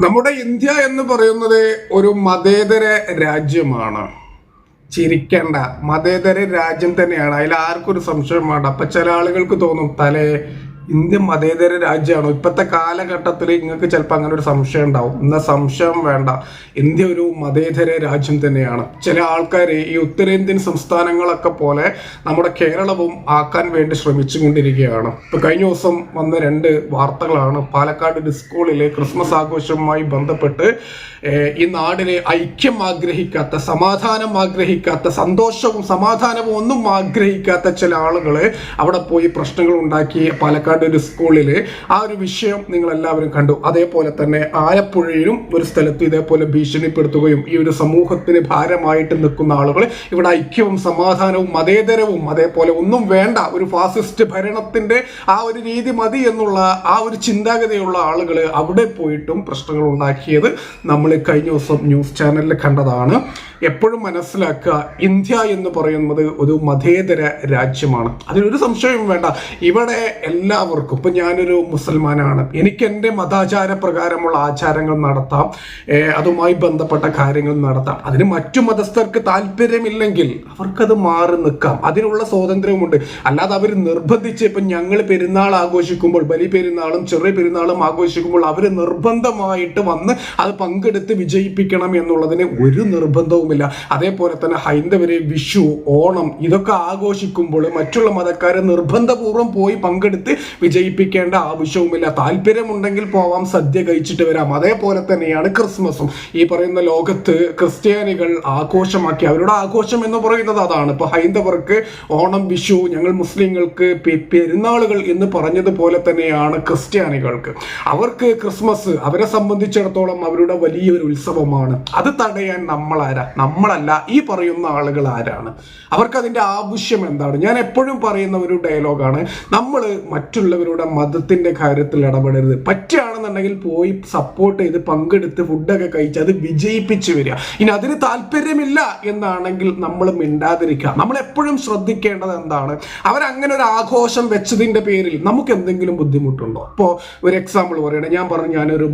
നമ്മുടെ ഇന്ത്യ എന്ന് പറയുന്നത് ഒരു മതേതര രാജ്യമാണ്. ചിരിക്കേണ്ട. മതേതര രാജ്യം തന്നെയാണ്. അതിൽ ആർക്കും ഒരു സംശയം വേണ്ട. അപ്പൊ ചില ആളുകൾക്ക് തോന്നും തലേ ഇന്ത്യ മതേതര രാജ്യമാണോ? ഇപ്പോഴത്തെ കാലഘട്ടത്തിൽ നിങ്ങൾക്ക് ചിലപ്പോൾ അങ്ങനെ ഒരു സംശയം ഉണ്ടാവും. എന്ന സംശയം വേണ്ട. ഇന്ത്യ ഒരു മതേതര രാജ്യം തന്നെയാണ്. ചില ആൾക്കാർ ഈ ഉത്തരേന്ത്യൻ സംസ്ഥാനങ്ങളൊക്കെ പോലെ നമ്മുടെ കേരളവും ആക്കാൻ വേണ്ടി ശ്രമിച്ചുകൊണ്ടിരിക്കുകയാണ്. ഇപ്പോൾ കഴിഞ്ഞ ദിവസം വന്ന രണ്ട് വാർത്തകളാണ്. പാലക്കാട് ഡിസ്കോളിലെ ക്രിസ്മസ് ആഘോഷവുമായി ബന്ധപ്പെട്ട് ഈ നാടിനെ ഐക്യം ആഗ്രഹിക്കാത്ത സമാധാനം ആഗ്രഹിക്കാത്ത സന്തോഷവും സമാധാനവും ഒന്നും ആഗ്രഹിക്കാത്ത ചില ആളുകൾ അവിടെ പോയി പ്രശ്നങ്ങൾ ഉണ്ടാക്കി. പാലക്കാട് ഒരു സ്കൂളിൽ ആ ഒരു വിഷയം നിങ്ങൾ എല്ലാവരും കണ്ടു. അതേപോലെ തന്നെ ആലപ്പുഴയിലും ഒരു സ്ഥലത്ത് ഇതേപോലെ ഭീഷണിപ്പെടുത്തുകയും ഈ ഒരു സമൂഹത്തിന് ഭാരമായിട്ട് നിൽക്കുന്ന ആളുകൾ ഇവിടെ ഐക്യവും സമാധാനവും മതേതരവും അതേപോലെ ഒന്നും വേണ്ട ഒരു ഫാസിസ്റ്റ് ഭരണത്തിന്റെ ആ ഒരു രീതി മതി എന്നുള്ള ആ ഒരു ചിന്താഗതിയുള്ള ആളുകൾ അവിടെ പോയിട്ടും പ്രശ്നങ്ങൾ ഉണ്ടാക്കിയത് നമ്മൾ കഴിഞ്ഞ ദിവസം ന്യൂസ് ചാനലിൽ കണ്ടതാണ്. എപ്പോഴും മനസ്സിലാക്കുക ഇന്ത്യ എന്ന് പറയുന്നത് ഒരു മതേതര രാജ്യമാണ്. അതിനൊരു സംശയവും വേണ്ട. ഇവിടെ എല്ലാവർക്കും ഇപ്പം ഞാനൊരു മുസൽമാനാണ്. എനിക്ക് എന്റെ മതാചാര പ്രകാരമുള്ള ആചാരങ്ങൾ നടത്താം അതുമായി ബന്ധപ്പെട്ട കാര്യങ്ങൾ നടത്താം. അതിന് മറ്റു മതസ്ഥർക്ക് താല്പര്യമില്ലെങ്കിൽ അവർക്കത് മാറി നിൽക്കാം. അതിനുള്ള സ്വാതന്ത്ര്യമുണ്ട് അല്ലാതെ അവർ നിർബന്ധിച്ച് ഇപ്പം ഞങ്ങൾ പെരുന്നാൾ ആഘോഷിക്കുമ്പോൾ ബലി പെരുന്നാളും ചെറിയ പെരുന്നാളും ആഘോഷിക്കുമ്പോൾ അവർ നിർബന്ധമായിട്ട് വന്ന് അത് പങ്കെടുത്ത് വിജയിപ്പിക്കണം എന്നുള്ളതിന് ഒരു നിർബന്ധവുമില്ല അതേപോലെ തന്നെ ഹൈന്ദവരെ വിഷു ഓണം ഇതൊക്കെ ആഘോഷിക്കുമ്പോൾ മറ്റുള്ള മതക്കാരെ നിർബന്ധപൂർവം പോയി പങ്കെടുത്ത് വിജയിപ്പിക്കേണ്ട ആവശ്യവുമില്ല. താല്പര്യമുണ്ടെങ്കിൽ പോവാം സദ്യ കഴിച്ചിട്ട് വരാം. അതേപോലെ തന്നെയാണ് ക്രിസ്മസും. ഈ പറയുന്ന ലോകത്ത് ക്രിസ്ത്യാനികൾ ആഘോഷമാക്കി അവരുടെ ആഘോഷം എന്ന് പറയുന്നത് അതാണ്. ഇപ്പൊ ഹൈന്ദവർക്ക് ഓണം വിഷു ഞങ്ങൾ മുസ്ലിങ്ങൾക്ക് പെരുന്നാളുകൾ എന്ന് പറഞ്ഞതുപോലെ തന്നെയാണ് ക്രിസ്ത്യാനികൾക്ക്. അവർക്ക് ക്രിസ്മസ് അവരെ സംബന്ധിച്ചിടത്തോളം അവരുടെ വലിയൊരു ഉത്സവമാണ്. അത് തടയാൻ നമ്മളാരാ? നമ്മളല്ല ഈ പറയുന്ന ആളുകൾ ആരാണ്? അവർക്ക് അതിന്റെ ആവശ്യം എന്താണ്? ഞാൻ എപ്പോഴും പറയുന്ന ഒരു ഡയലോഗാണ് നമ്മൾ മറ്റുള്ളവരുടെ മതത്തിന്റെ കാര്യത്തിൽ ഇടപെടരുത്. പറ്റുകയാണെന്നുണ്ടെങ്കിൽ പോയി സപ്പോർട്ട് ചെയ്ത് പങ്കെടുത്ത് ഫുഡൊക്കെ കഴിച്ച് അത് വിജയിപ്പിച്ച് വരിക. ഇനി അതിന് താല്പര്യമില്ല എന്നാണെങ്കിൽ നമ്മൾ മിണ്ടാതിരിക്കുക. നമ്മൾ എപ്പോഴും ശ്രദ്ധിക്കേണ്ടത് എന്താണ്? അവരങ്ങനെ ഒരു ആഘോഷം വെച്ചതിന്റെ പേരിൽ നമുക്ക് എന്തെങ്കിലും ബുദ്ധിമുട്ടുണ്ടോ? ഇപ്പോൾ ഒരു എക്സാമ്പിൾ പറയണേ. ഞാൻ പറഞ്ഞു ഞാനൊരു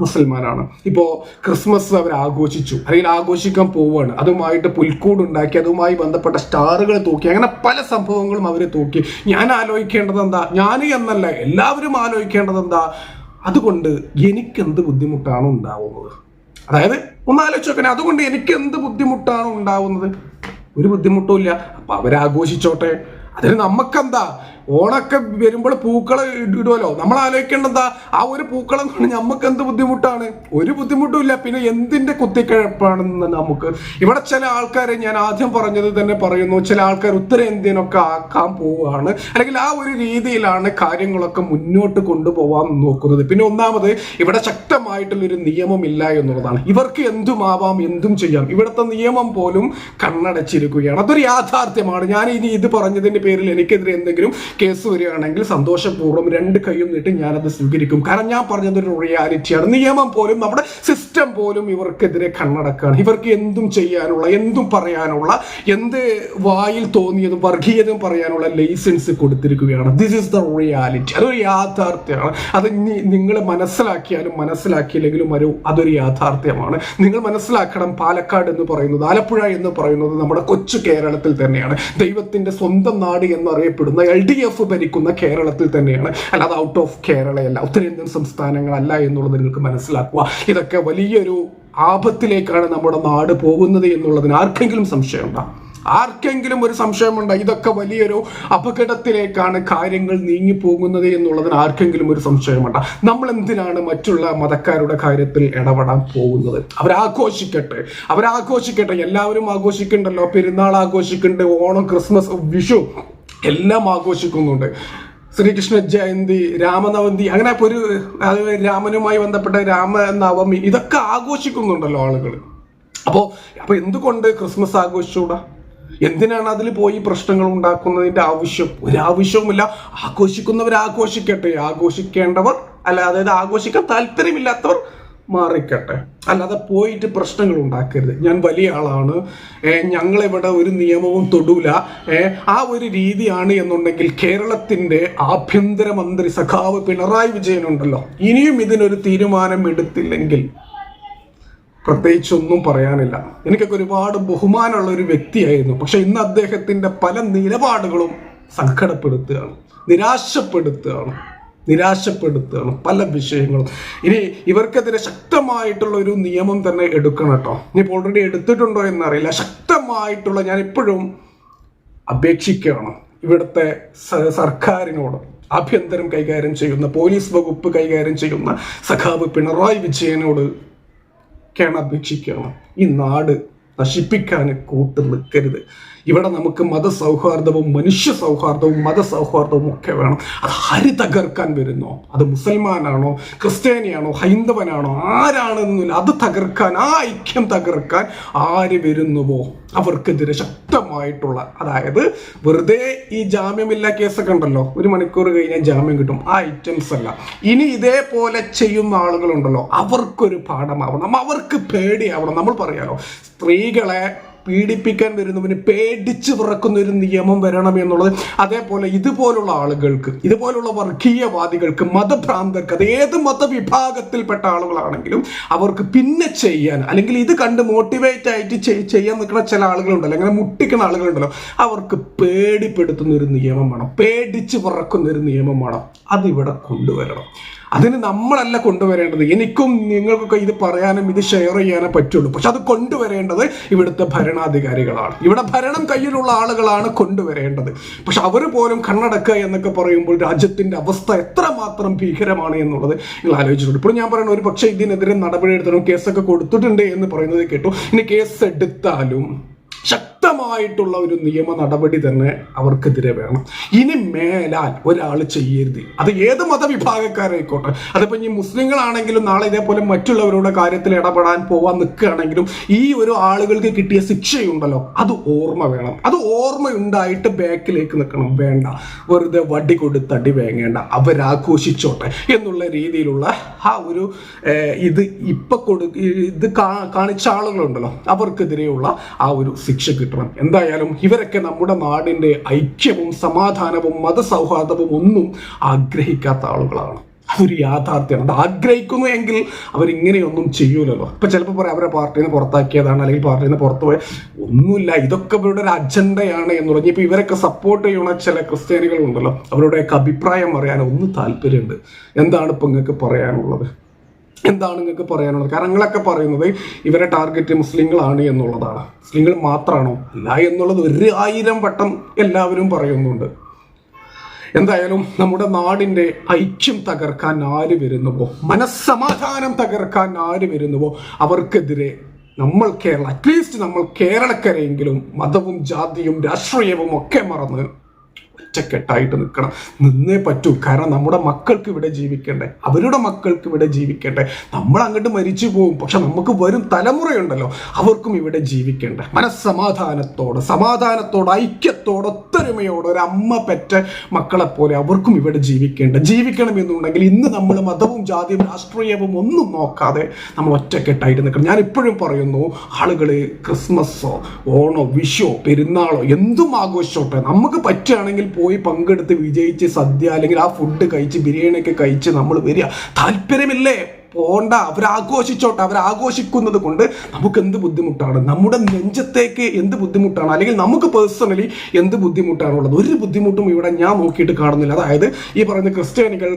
മുസൽമാനാണ്. ഇപ്പോൾ ക്രിസ്മസ് അവർ ആഘോഷിച്ചു. അല്ലെങ്കിൽ ആഘോഷിക്കാൻ പോവുകയാണ്. അതുമായിട്ട് പുൽക്കൂട് ഉണ്ടാക്കി അതുമായി ബന്ധപ്പെട്ട സ്റ്റാറുകൾ തൂക്കി അങ്ങനെ പല സംഭവങ്ങളും അവർ തൂക്കി. ഞാൻ ആലോചിക്കേണ്ടത് എന്താ? ഞാൻ എന്നല്ല എല്ലാവരും ആലോചിക്കേണ്ടത് എന്താ? അതുകൊണ്ട് എനിക്കെന്ത് ബുദ്ധിമുട്ടാണ് ഉണ്ടാവുന്നത്? അതായത് ഒന്ന് ആലോചിച്ച് നോക്കണേ അതുകൊണ്ട് എനിക്ക് എന്ത് ബുദ്ധിമുട്ടാണ് ഉണ്ടാവുന്നത്? ഒരു ബുദ്ധിമുട്ടും ഇല്ല. അപ്പം അവരാഘോഷിച്ചോട്ടെ അതിന് നമുക്കെന്താ ഓണൊക്കെ വരുമ്പോൾ പൂക്കൾ ഇടുമല്ലോ നമ്മൾ ആലോചിക്കേണ്ടത് ആ ഒരു പൂക്കളം കൊണ്ട് നമുക്ക് എന്ത് ബുദ്ധിമുട്ടാണ്? ഒരു ബുദ്ധിമുട്ടും ഇല്ല. പിന്നെ എന്തിന്റെ കുത്തിക്കഴപ്പാണെന്ന് നമുക്ക്. ഇവിടെ ചില ആൾക്കാരെ ഞാൻ ആദ്യം പറഞ്ഞത് തന്നെ പറയുന്നു ചില ആൾക്കാർ ഉത്തരേന്ത്യനൊക്കെ ആക്കാൻ പോവുകയാണ് അല്ലെങ്കിൽ ആ ഒരു രീതിയിലാണ് കാര്യങ്ങളൊക്കെ മുന്നോട്ട് കൊണ്ടുപോകാൻ നോക്കുന്നത്. പിന്നെ ഒന്നാമത് ഇവിടെ ശക്തമായിട്ടുള്ള ഒരു നിയമമില്ല എന്നുള്ളതാണ്. ഇവർക്ക് എന്തുമാവാം എന്തും ചെയ്യാം. ഇവിടുത്തെ നിയമം പോലും കണ്ണടച്ചിരിക്കുകയാണ്. അതൊരു യാഥാർത്ഥ്യമാണ്. ഞാൻ ഇനി ഇത് പറഞ്ഞതിന്റെ പേരിൽ എനിക്കെതിരെ എന്തെങ്കിലും കേസ് വരികയാണെങ്കിൽ സന്തോഷപൂർവം രണ്ട് കൈയും നീട്ടി ഞാനത് സ്വീകരിക്കും. കാരണം ഞാൻ പറഞ്ഞതൊരു റിയാലിറ്റിയാണ് നിയമം പോലും നമ്മുടെ സിസ്റ്റം പോലും ഇവർക്കെതിരെ കണ്ണടക്കാണ്. ഇവർക്ക് എന്തും ചെയ്യാനുള്ള എന്തും പറയാനുള്ള എന്ത് വായിൽ തോന്നിയതും വർഗീയതും പറയാനുള്ള ലൈസൻസ് കൊടുത്തിരിക്കുകയാണ്. ദിസ് ഇസ് ദ റിയാലിറ്റി അതൊരു യാഥാർത്ഥ്യമാണ്. അത് നിങ്ങൾ മനസ്സിലാക്കിയാലും മനസ്സിലാക്കിയില്ലെങ്കിലും ഒരു അതൊരു യാഥാർത്ഥ്യമാണ്. നിങ്ങൾ മനസ്സിലാക്കണം പാലക്കാട് എന്ന് പറയുന്നത് ആലപ്പുഴ എന്ന് പറയുന്നത് നമ്മുടെ കൊച്ചു കേരളത്തിൽ തന്നെയാണ്. ദൈവത്തിന്റെ സ്വന്തം നാട് എന്നറിയപ്പെടുന്ന എൽ ഡി എഫ് ഭരിക്കുന്ന കേരളത്തിൽ തന്നെയാണ്. അല്ലാതെ ഔട്ട് ഓഫ് കേരളയല്ല ഉത്തരേന്ത്യൻ സംസ്ഥാനങ്ങളല്ല എന്നുള്ളത് നിങ്ങൾക്ക് മനസ്സിലാക്കുക. ഇതൊക്കെ വലിയൊരു ആപത്തിലേക്കാണ് നമ്മുടെ നാട് പോകുന്നത് എന്നുള്ളതിന് ആർക്കെങ്കിലും സംശയമുണ്ടോ? ആർക്കെങ്കിലും ഒരു സംശയമുണ്ടോ? ഇതൊക്കെ വലിയൊരു അപകടത്തിലേക്കാണ് കാര്യങ്ങൾ നീങ്ങി പോകുന്നത് എന്നുള്ളതിന് ആർക്കെങ്കിലും ഒരു സംശയമുണ്ടോ? നമ്മൾ എന്തിനാണ് മറ്റുള്ള മതക്കാരുടെ കാര്യത്തിൽ ഇടപെടാൻ പോകുന്നത്? അവരാഘോഷിക്കട്ടെ അവരാഘോഷിക്കട്ടെ. എല്ലാവരും ആഘോഷിക്കണ്ടല്ലോ. പെരുന്നാൾ ആഘോഷിക്കുന്നുണ്ട് ഓണം ക്രിസ്മസ് വിഷു. എല്ലാം ആഘോഷിക്കുന്നുണ്ട്. ശ്രീകൃഷ്ണ ജയന്തി രാമനവന്തി അങ്ങനെ ഒരു രാമനുമായി ബന്ധപ്പെട്ട രാമനവമി ഇതൊക്കെ ആഘോഷിക്കുന്നുണ്ടല്ലോ ആളുകൾ അപ്പോൾ അപ്പൊ എന്തുകൊണ്ട് ക്രിസ്മസ് ആഘോഷിച്ചൂടാ എന്തിനാണ് അതിൽ പോയി പ്രശ്നങ്ങൾ ഉണ്ടാക്കുന്നതിന്റെ ആവശ്യം? ഒരാവശ്യവുമില്ല ആഘോഷിക്കുന്നവർ ആഘോഷിക്കട്ടെ. ആഘോഷിക്കേണ്ടവർ അല്ല അതായത് ആഘോഷിക്കാൻ താല്പര്യമില്ലാത്തവർ മാറിക്കട്ടെ. അല്ലാതെ പോയിട്ട് പ്രശ്നങ്ങൾ ഉണ്ടാക്കരുത്. ഞാൻ വലിയ ആളാണ്. ഞങ്ങളിവിടെ ഒരു നിയമവും തൊടൂല. ആ ഒരു രീതിയാണ് എന്നുണ്ടെങ്കിൽ കേരളത്തിന്റെ ആഭ്യന്തരമന്ത്രി സഖാവ് പിണറായി വിജയൻ ഉണ്ടല്ലോ. ഇനിയും ഇതിനൊരു തീരുമാനം എടുത്തില്ലെങ്കിൽ പ്രത്യേകിച്ചൊന്നും പറയാനില്ല. എനിക്കൊക്കെ ഒരുപാട് ബഹുമാനമുള്ള ഒരു വ്യക്തിയായിരുന്നു. പക്ഷെ ഇന്ന് അദ്ദേഹത്തിന്റെ പല നിലപാടുകളും സങ്കടപ്പെടുത്തുകയാണ് നിരാശപ്പെടുത്തുകയാണ്. നിരാശപ്പെടുത്തുകയാണ് പല വിഷയങ്ങളും. ഇനി ഇവർക്കെതിരെ ശക്തമായിട്ടുള്ള ഒരു നിയമം തന്നെ എടുക്കണം കേട്ടോ. ഇനിയിപ്പോൾ ഓൾറെഡി എടുത്തിട്ടുണ്ടോ എന്നറിയില്ല. ശക്തമായിട്ടുള്ള ഞാൻ എപ്പോഴും അപേക്ഷിക്കുകയാണ് ഇവിടുത്തെ സർക്കാരിനോട്. ആഭ്യന്തരം കൈകാര്യം ചെയ്യുന്ന പോലീസ് വകുപ്പ് കൈകാര്യം ചെയ്യുന്ന സഖാവ് പിണറായി വിജയനോട് ഒക്കെയാണ് അപേക്ഷിക്കുകയാണ്. ഈ നാട് നശിപ്പിക്കാൻ കൂട്ടു നിൽക്കരുത്. ഇവിടെ നമുക്ക് മതസൗഹാർദ്ദവും മനുഷ്യ സൗഹാർദ്ദവും മതസൗഹാർദ്ദവും ഒക്കെ വേണം. അത് ഹരി തകർക്കാൻ വരുന്നോ? അത് മുസൽമാനാണോ? ക്രിസ്ത്യാനിയാണോ? ഹൈന്ദവനാണോ? ആരാണെന്നില്ല. അത് തകർക്കാൻ ആ ഐക്യം തകർക്കാൻ ആര് വരുന്നുവോ? അവർക്കെതിരെ ശക്തമായിട്ടുള്ള അതായത് വെറുതെ ഈ ജാമ്യമില്ല കേസൊക്കെ ഉണ്ടല്ലോ. ഒരു മണിക്കൂർ കഴിഞ്ഞാൽ ജാമ്യം കിട്ടും. ആ ഐറ്റംസ് അല്ല. ഇനി ഇതേപോലെ ചെയ്യുന്ന ആളുകളുണ്ടല്ലോ. അവർക്കൊരു പാഠമാവണം. അവർക്ക് പേടിയാവണം. നമ്മൾ പറയാലോ സ്ത്രീകളെ പീഡിപ്പിക്കാൻ വരുന്നവന് പേടിച്ച് തുറക്കുന്ന ഒരു നിയമം വരണം എന്നുള്ളത് അതേപോലെ ഇതുപോലുള്ള ആളുകൾക്ക് ഇതുപോലുള്ള വർഗീയവാദികൾക്ക് മതഭ്രാന്തർക്ക് അത് ഏത് മതവിഭാഗത്തിൽപ്പെട്ട ആളുകളാണെങ്കിലും അവർക്ക് പിന്നെ ചെയ്യാൻ അല്ലെങ്കിൽ ഇത് കണ്ട് മോട്ടിവേറ്റ് ആയിട്ട് ചെയ്യാൻ നിൽക്കുന്ന ചില ആളുകളുണ്ടല്ലോ അങ്ങനെ മുട്ടിക്കുന്ന ആളുകളുണ്ടല്ലോ അവർക്ക് പേടിപ്പെടുത്തുന്ന ഒരു നിയമം വേണം പേടിച്ച് പറക്കുന്ന ഒരു നിയമം വേണം അതിവിടെ കൊണ്ടുവരണം. അതിന് നമ്മളല്ല കൊണ്ടുവരേണ്ടത്. എനിക്കും നിങ്ങൾക്കൊക്കെ ഇത് പറയാനും ഇത് ഷെയർ ചെയ്യാനേ പറ്റുള്ളൂ. പക്ഷെ അത് കൊണ്ടുവരേണ്ടത് ഇവിടുത്തെ ഭരണാധികാരികളാണ്. ഇവിടെ ഭരണം കയ്യിലുള്ള ആളുകളാണ് കൊണ്ടുവരേണ്ടത്. പക്ഷെ അവർ പോലും കണ്ണടക്കുക എന്നൊക്കെ പറയുമ്പോൾ രാജ്യത്തിന്റെ അവസ്ഥ എത്രമാത്രം ഭീകരമാണ് എന്നുള്ളത് നിങ്ങൾ ആലോചിച്ചിട്ടുണ്ട്. ഇപ്പോൾ ഞാൻ പറയുന്നത് ഒരു പക്ഷേ ഇതിനെതിരെ നടപടി എടുത്തണം കേസൊക്കെ കൊടുത്തിട്ടുണ്ട് എന്ന് പറയുന്നത് കേട്ടു. ഇനി കേസ് എടുത്താലും ശക്തമായിട്ടുള്ള ഒരു നിയമ നടപടി തന്നെ അവർക്കെതിരെ വേണം. ഇനി മേലാൽ ഒരാൾ ചെയ്യരുത്. അത് ഏത് മതവിഭാഗക്കാരായിക്കോട്ടെ. അതിപ്പോൾ ഇനി മുസ്ലിങ്ങളാണെങ്കിലും നാളെ ഇതേപോലെ മറ്റുള്ളവരുടെ കാര്യത്തിൽ ഇടപെടാൻ പോവാൻ നിൽക്കുകയാണെങ്കിലും ഈ ഒരു ആളുകൾക്ക് കിട്ടിയ ശിക്ഷയുണ്ടല്ലോ അത് ഓർമ്മ വേണം. അത് ഓർമ്മയുണ്ടായിട്ട് ബാക്കിലേക്ക് നിൽക്കണം. വേണ്ട. വെറുതെ വടി കൊടുത്തടി വേങ്ങേണ്ട. അവരാഘോഷിച്ചോട്ടെ എന്നുള്ള രീതിയിലുള്ള ആ ഒരു ഇത് ഇപ്പൊ കൊടു ഇത് കാണിച്ച ആളുകളുണ്ടല്ലോ അവർക്കെതിരെയുള്ള ആ ഒരു ശിക്ഷ കിട്ടണം എന്തായാലും ഇവരൊക്കെ നമ്മുടെ നാടിന്റെ ഐക്യവും സമാധാനവും മതസൗഹാർദ്ദവും ഒന്നും ആഗ്രഹിക്കാത്ത ആളുകളാണ്. അതൊരു യാഥാർത്ഥ്യമാണ്. അത് ആഗ്രഹിക്കുന്നു എങ്കിൽ അവരിങ്ങനെയൊന്നും ചെയ്യൂലല്ലോ. അപ്പം ചിലപ്പോൾ പറയാം അവരെ പാർട്ടിയിൽ നിന്ന് പുറത്താക്കിയതാണ് അല്ലെങ്കിൽ പാർട്ടിയിൽ നിന്ന് പുറത്തു പോയ ഒന്നുമില്ല. ഇതൊക്കെ ഇവരുടെ ഒരു അജണ്ടയാണ് എന്ന് പറഞ്ഞു ഇപ്പോൾ ഇവരൊക്കെ സപ്പോർട്ട് ചെയ്യുന്ന ചില ക്രിസ്ത്യാനികളുണ്ടല്ലോ. അവരുടെയൊക്കെ അഭിപ്രായം പറയാൻ ഒന്ന് താല്പര്യമുണ്ട്. എന്താണ് ഇപ്പം നിങ്ങൾക്ക് പറയാനുള്ളത്? എന്താണ് നിങ്ങൾക്ക് പറയാനുള്ളത്? കാരണം നിങ്ങളൊക്കെ പറയുന്നത് ഇവരെ ടാർഗറ്റ് മുസ്ലിങ്ങളാണ് എന്നുള്ളതാണ്. മുസ്ലിങ്ങൾ മാത്രമാണോ അല്ല എന്നുള്ളത് ഒരു ആയിരം വട്ടം എല്ലാവരും പറയുന്നുണ്ട്. എന്തായാലും നമ്മുടെ നാടിന്റെ ഐക്യം തകർക്കാൻ ആര് വരുന്നുവോ? മനസ്സമാധാനം തകർക്കാൻ ആര് വരുന്നുവോ? അവർക്കെതിരെ നമ്മൾ കേരള അറ്റ്ലീസ്റ്റ് നമ്മൾ കേരളക്കരെയെങ്കിലും മതവും ജാതിയും രാഷ്ട്രീയവും ഒക്കെ മറന്ന് ഒറ്റക്കെട്ടായിട്ട് നിൽക്കണം. നിന്നേ പറ്റൂ. കാരണം നമ്മുടെ മക്കൾക്ക് ഇവിടെ ജീവിക്കണ്ടേ? അവരുടെ മക്കൾക്ക് ഇവിടെ ജീവിക്കണ്ടേ? നമ്മൾ അങ്ങോട്ട് മരിച്ചു പോകും പക്ഷെ നമുക്ക് വരും തലമുറയുണ്ടല്ലോ. അവർക്കും ഇവിടെ ജീവിക്കണ്ടേ? മനസ്സമാധാനത്തോടെ സമാധാനത്തോടെ ഐക്യത്തോടെ ഒത്തൊരുമയോടെ ഒരു അമ്മ പെറ്റ മക്കളെ പോലെ അവർക്കും ഇവിടെ ജീവിക്കേണ്ട? എന്നുണ്ടെങ്കിൽ ഇന്ന് നമ്മൾ മതവും ജാതിയും രാഷ്ട്രീയവും ഒന്നും നോക്കാതെ നമ്മൾ ഒറ്റക്കെട്ടായിട്ട് നിൽക്കണം. ഞാൻ ഇപ്പോഴും പറയുന്നു ആളുകൾ ക്രിസ്മസോ ഓണോ വിഷോ പെരുന്നാളോ എന്തും ആഘോഷിച്ചോട്ടെ. നമുക്ക് പറ്റുകയാണെങ്കിൽ പോയി പങ്കെടുത്ത് വിജയിച്ച് സദ്യ അല്ലെങ്കിൽ ആ ഫുഡ് കഴിച്ച് ബിരിയാണിയൊക്കെ കഴിച്ച് നമ്മൾ വരിക. താല്പര്യമില്ലേ? പോണ്ട. അവരാഘോഷിച്ചോട്ടെ. അവരാഘോഷിക്കുന്നത് കൊണ്ട് നമുക്ക് എന്ത് ബുദ്ധിമുട്ടാണ്? നമ്മുടെ നെഞ്ചത്തേക്ക് എന്ത് ബുദ്ധിമുട്ടാണ്? അല്ലെങ്കിൽ നമുക്ക് പേഴ്സണലി എന്ത് ബുദ്ധിമുട്ടാണുള്ളത് ഒരു ബുദ്ധിമുട്ടും ഇവിടെ ഞാൻ നോക്കിയിട്ട് കാണുന്നില്ല. അതായത് ഈ പറയുന്ന ക്രിസ്ത്യാനികൾ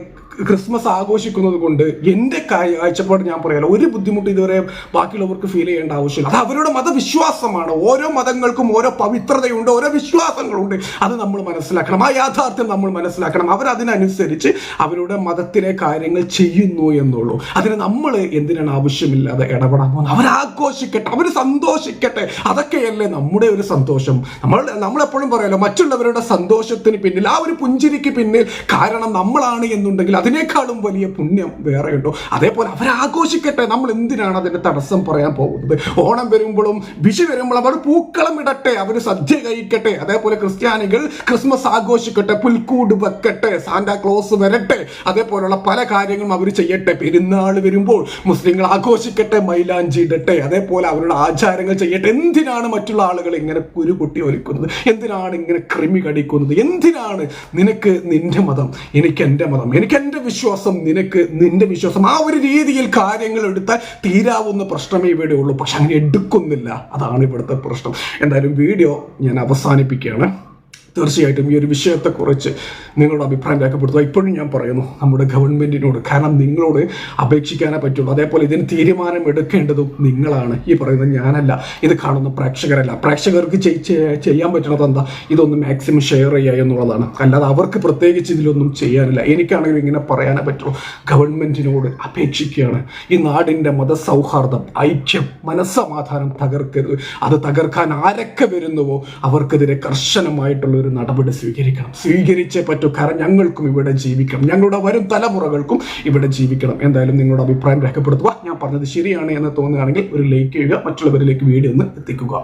ക്രിസ്മസ് ആഘോഷിക്കുന്നത് കൊണ്ട് എന്റെ കാഴ്ചപ്പാട് ഞാൻ പറയാലോ ഒരു ബുദ്ധിമുട്ട് ഇതുവരെ ബാക്കിയുള്ളവർക്ക് ഫീൽ ചെയ്യേണ്ട ആവശ്യമില്ല. അത് അവരുടെ മതവിശ്വാസമാണ്. ഓരോ മതങ്ങൾക്കും ഓരോ പവിത്രതയുണ്ട് ഓരോ വിശ്വാസങ്ങളുണ്ട്. അത് നമ്മൾ മനസ്സിലാക്കണം. ആ യാഥാർത്ഥ്യം നമ്മൾ മനസ്സിലാക്കണം. അവരതിനനുസരിച്ച് അവരുടെ മതത്തിലെ കാര്യങ്ങൾ ചെയ്യുന്നു എന്നുള്ളൂ. അതിന് നമ്മൾ എന്തിനാണ് ആവശ്യമില്ലാതെ ഇടപെടാൻ പോകുന്നത്? അവരാഘോഷിക്കട്ടെ അവർ സന്തോഷിക്കട്ടെ. അതൊക്കെയല്ലേ നമ്മുടെ ഒരു സന്തോഷം. നമ്മൾ നമ്മളെപ്പോഴും പറയാലോ മറ്റുള്ളവരുടെ സന്തോഷത്തിന് പിന്നിൽ ആ ഒരു പുഞ്ചിരിക്ക് പിന്നിൽ കാരണം നമ്മളാണ് എന്നുണ്ടെങ്കിൽ അതിന് അതിനേക്കാളും വലിയ പുണ്യം വേറെയുണ്ടോ അതേപോലെ അവരാഘോഷിക്കട്ടെ. നമ്മൾ എന്തിനാണ് അതിന്റെ തടസ്സം പറയാൻ പോകുന്നത്? ഓണം വരുമ്പോഴും വിഷു വരുമ്പോഴും അവർ പൂക്കളം ഇടട്ടെ അവർ സദ്യ കഴിക്കട്ടെ. അതേപോലെ ക്രിസ്ത്യാനികൾ ക്രിസ്മസ് ആഘോഷിക്കട്ടെ പുൽക്കൂട് വെക്കട്ടെ സാന്റാ ക്ലോസ് വരട്ടെ. അതേപോലുള്ള പല കാര്യങ്ങളും അവർ ചെയ്യട്ടെ. പെരുന്നാൾ വരുമ്പോൾ മുസ്ലിങ്ങൾ ആഘോഷിക്കട്ടെ മൈലാഞ്ചി ഇടട്ടെ. അതേപോലെ അവരുടെ ആചാരങ്ങൾ ചെയ്യട്ടെ. എന്തിനാണ് മറ്റുള്ള ആളുകൾ ഇങ്ങനെ കുരു ഒരുക്കുന്നത് എന്തിനാണ് ഇങ്ങനെ കൃമി കടിക്കുന്നത്? എന്തിനാണ് നിനക്ക് നിന്റെ മതം എനിക്ക് എന്റെ മതം എനിക്ക് എന്റെ വിശ്വാസം നിനക്ക് നിന്റെ വിശ്വാസം ആ ഒരു രീതിയിൽ കാര്യങ്ങൾ എടുത്താൽ തീരാവുന്ന പ്രശ്നമേ ഇവിടെ ഉള്ളൂ പക്ഷെ അങ്ങനെ എടുക്കുന്നില്ല. അതാണ് ഇവിടുത്തെ പ്രശ്നം. എന്തായാലും വീഡിയോ ഞാൻ അവസാനിപ്പിക്കുകയാണ്. തീർച്ചയായിട്ടും ഈ ഒരു വിഷയത്തെക്കുറിച്ച് നിങ്ങളുടെ അഭിപ്രായം രേഖപ്പെടുത്തുക. ഇപ്പോഴും ഞാൻ പറയുന്നു നമ്മുടെ ഗവൺമെന്റിനോട് കാരണം നിങ്ങളോട് അപേക്ഷിക്കാനേ പറ്റുള്ളൂ. അതേപോലെ ഇതിന് തീരുമാനം എടുക്കേണ്ടതും നിങ്ങളാണ്. ഈ പറയുന്നത് ഞാനല്ല. ഇത് കാണുന്ന പ്രേക്ഷകരല്ല. പ്രേക്ഷകർക്ക് ചെയ്- ചെയ്- ചെയ്യാൻ പറ്റുന്നത് എന്താ? ഇതൊന്ന് മാക്സിമം ഷെയർ ചെയ്യുക എന്നുള്ളതാണ്. അല്ലാതെ അവർക്ക് പ്രത്യേകിച്ച് ഇതിലൊന്നും ചെയ്യാനില്ല. എനിക്കാണെങ്കിൽ ഇങ്ങനെ പറയാനേ പറ്റുള്ളൂ. ഗവൺമെന്റിനോട് അപേക്ഷിക്കുകയാണ്. ഈ നാടിന്റെ മതസൗഹാർദ്ദം ഐക്യം മനസ്സമാധാനം തകർക്കരുത്. അത് തകർക്കാൻ ആരൊക്കെ വരുന്നുവോ അവർക്കെതിരെ കർശനമായിട്ടുള്ള ഒരു നടപടി സ്വീകരിക്കണം. സ്വീകരിച്ചേ പറ്റൂ. കാരണം ഞങ്ങൾക്കും ഇവിടെ ജീവിക്കണം. ഞങ്ങളുടെ വരും തലമുറകൾക്കും ഇവിടെ ജീവിക്കണം. എന്തായാലും നിങ്ങളുടെ അഭിപ്രായം രേഖപ്പെടുത്തുക. ഞാൻ പറഞ്ഞത് ശരിയാണ് എന്ന് തോന്നുകയാണെങ്കിൽ ഒരു ലൈക്ക് ചെയ്യുക മറ്റുള്ളവരിലേക്ക് വീഡിയോ ഒന്ന് എത്തിക്കുക.